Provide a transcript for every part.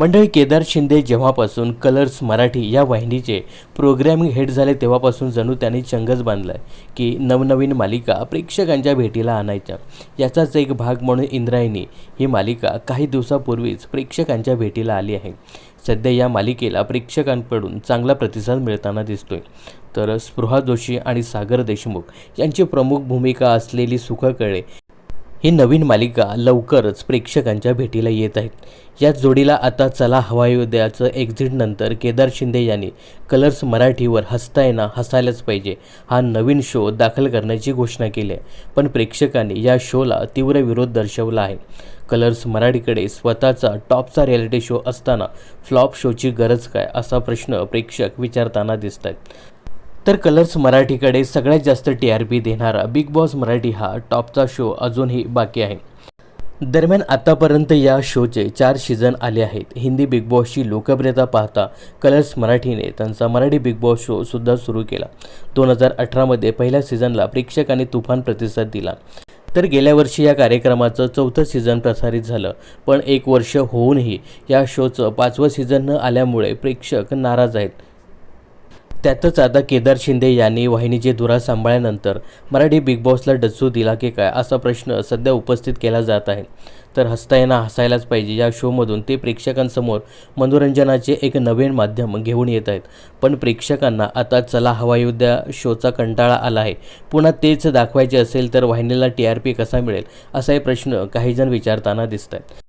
मंडळी केदार शिंदे जेव्हापासून कलर्स मराठी या वाहिनीचे प्रोग्रॅमिंग हेड झाले तेव्हापासून जणू त्यांनी चंगच बांधलाय की नवनवीन मालिका प्रेक्षकांच्या भेटीला आणायच्या. याचाच एक भाग म्हणून इंद्रायणी ही मालिका काही दिवसापूर्वीच प्रेक्षकांच्या भेटीला आली आहे. सध्या या मालिकेला प्रेक्षकांकडून चांगला प्रतिसाद मिळताना दिसतोय. तर स्पृहा जोशी आणि सागर देशमुख यांची प्रमुख भूमिका असलेली सुखकळे ही नवीन मालिका लवकरच प्रेक्षकांच्या भेटीला येत आहेत या जोडीला आता चला हवायोदयाचं एक्झिटनंतर केदार शिंदे यांनी कलर्स मराठीवर हसता येणं हसायलाच पाहिजे हा नवीन शो दाखल करण्याची घोषणा केली आहे. पण प्रेक्षकांनी या शोला तीव्र विरोध दर्शवला आहे. कलर्स मराठीकडे स्वतःचा टॉपचा रियालिटी शो असताना फ्लॉप शोची गरज काय असा प्रश्न प्रेक्षक विचारताना दिसत आहेत तर कलर्स मराठीकडे सगळ्यात जास्त टी आर पी देणारा बिग बॉस मराठी हा टॉपचा शो अजूनही बाकी आहे. दरम्यान आतापर्यंत या शोचे चार सीझन आले आहेत. हिंदी बिग बॉसची लोकप्रियता पाहता कलर्स मराठीने त्यांचा मराठी बिग बॉस शो सुद्धा सुरू केला. दोन हजार अठरामध्ये पहिल्या सीझनला प्रेक्षकांनी तुफान प्रतिसाद दिला. तर गेल्या वर्षी या कार्यक्रमाचं चौथं सीझन प्रसारित झालं. पण एक वर्ष होऊनही या शोचं पाचवं सीझन न आल्यामुळे प्रेक्षक नाराज आहेत. त्यातच आता केदार शिंदे यांनी वाहिनीची धुरा सांभाळल्यानंतर मराठी बिग बॉसला डच्चू दिला की काय असा प्रश्न सध्या उपस्थित केला जात आहे. तर हसता येणं हसायलाच पाहिजे. या शोमधून ते प्रेक्षकांसमोर मनोरंजनाचे एक नवीन माध्यम घेऊन येत आहेत. पण प्रेक्षकांना आता चला हवायुद्या शोचा कंटाळा आला आहे. पुन्हा तेच दाखवायचे असेल तर वाहिनीला टी आर पी कसा मिळेल? असाही प्रश्न काहीजण विचारताना दिसत आहेत.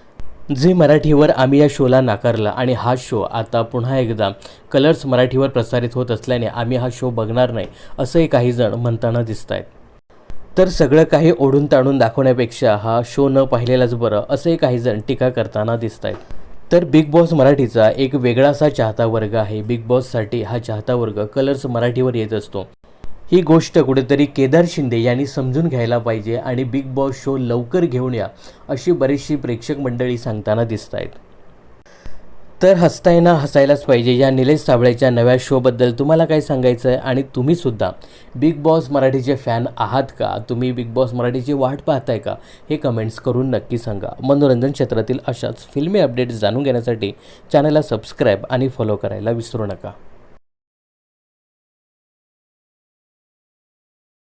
जे मराठीवर आम्ही या शोला नाकारला आणि हा शो आता पुन्हा एकदा कलर्स मराठीवर प्रसारित होत असल्याने आम्ही हा शो बघणार नाही असंही काही जण म्हणताना दिसत आहेत तर सगळं काही ओढून ताणून दाखवण्यापेक्षा हा शो न पाहिलेलाच बरं असंही काही जण टीका करताना दिसत आहेत तर बिग बॉस मराठीचा एक वेगळासा चाहता वर्ग आहे. बिग बॉससाठी हा चाहता वर्ग कलर्स मराठीवर येत असतो. ही गोष्ट कुठेतरी केदार शिंदे यांनी समजून घ्यायला पाहिजे आणि बिग बॉस शो लवकर घेऊन या अशी बरीचशी प्रेक्षक मंडळी सांगताना दिसत आहेत तर हसतायना हसायलाच पाहिजे या निलेश साबळेच्या नव्या शोबद्दल तुम्हाला काय सांगायचं आहे आणि तुम्हीसुद्धा बिग बॉस मराठीचे फॅन आहात का? तुम्ही बिग बॉस मराठीची वाट पाहताय का? हे कमेंट्स करून नक्की सांगा. मनोरंजन क्षेत्रातील अशाच फिल्मी अपडेट्स जाणून घेण्यासाठी चॅनलला सबस्क्राईब आणि फॉलो करायला विसरू नका.